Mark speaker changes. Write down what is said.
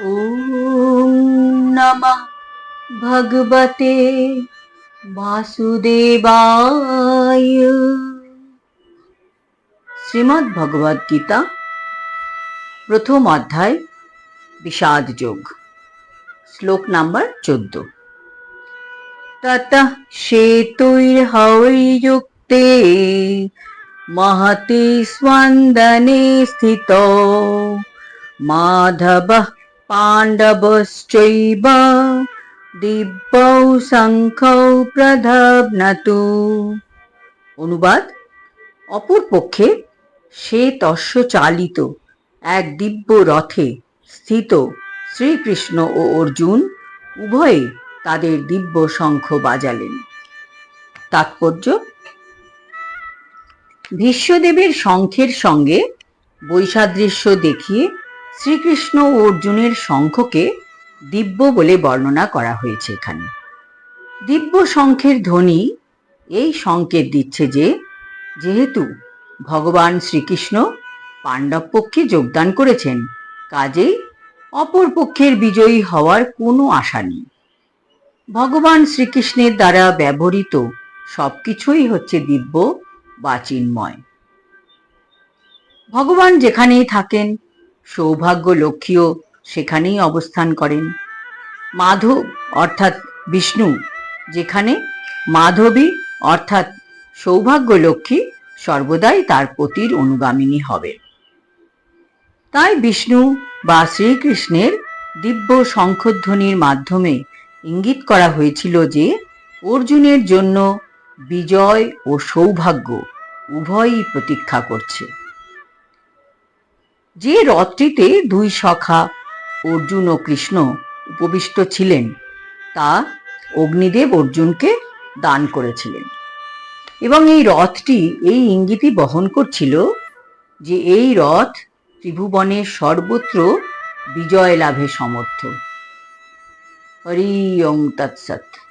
Speaker 1: ॐ नमः भगवते বাসুদেবায় শ্রীমদ্ ভগবদ গীতা প্রথম অধ্যায় বিষাদ যোগ শ্লোক নাম্বার চোদ্দ ততঃ শ্বেতৈর্হবৈর্যুক্তে महति स्वन्दने स्थितो माधवः पाण्डवश्चैव দিব্যৌ শঙ্খৌ প্রধবনতু অনুবাদ অপর পক্ষে সে তস্য চালিত এক দিব্য রথে স্থিত শ্রীকৃষ্ণ ও অর্জুন উভয়ে তাদের দিব্য শঙ্খ বাজালেন তাৎপর্য ভীষ্মদেবের শঙ্খের সঙ্গে বৈসাদৃশ্য দেখিয়ে শ্রীকৃষ্ণ ও অর্জুনের শঙ্খকে দিব্য বলে বর্ণনা করা হয়েছে এখানে। দিব্য শঙ্খের ধ্বনি এই সংকেত দিচ্ছে যে, যেহেতু ভগবান শ্রীকৃষ্ণ পাণ্ডব পক্ষে যোগদান করেছেন, কাজেই অপর পক্ষের বিজয়ী হওয়ার কোনো আশা নেই। ভগবান শ্রীকৃষ্ণের দ্বারা ব্যবহৃত সবকিছুই হচ্ছে দিব্য বা চিন্ময়। ভগবান যেখানেই থাকেন সৌভাগ্য লক্ষ্মীও সেখানেই অবস্থান করেন। মাধব অর্থাৎ বিষ্ণু, যেখানে মাধবী অর্থাৎ সৌভাগ্য লক্ষ্মী সর্বদাই তার পতির অনুগামিনী হবে। তাই বিষ্ণু বা শ্রীকৃষ্ণের দিব্য শঙ্খধ্বনির মাধ্যমে ইঙ্গিত করা হয়েছিল যে, অর্জুনের জন্য বিজয় ও সৌভাগ্য উভয়ই প্রতীক্ষা করছে। যে রথটিতে দুই সখা, অর্জুন ও কৃষ্ণ উপবিষ্ট ছিলেন, তা অগ্নিদেব অর্জুনকে দান করেছিলেন। এবং এই রথটি এই ইঙ্গিতই বহন করছিল যে এই রথ ত্রিভুবনের সর্বত্র বিজয় লাভে সমর্থ। হরি ওং তৎসৎ।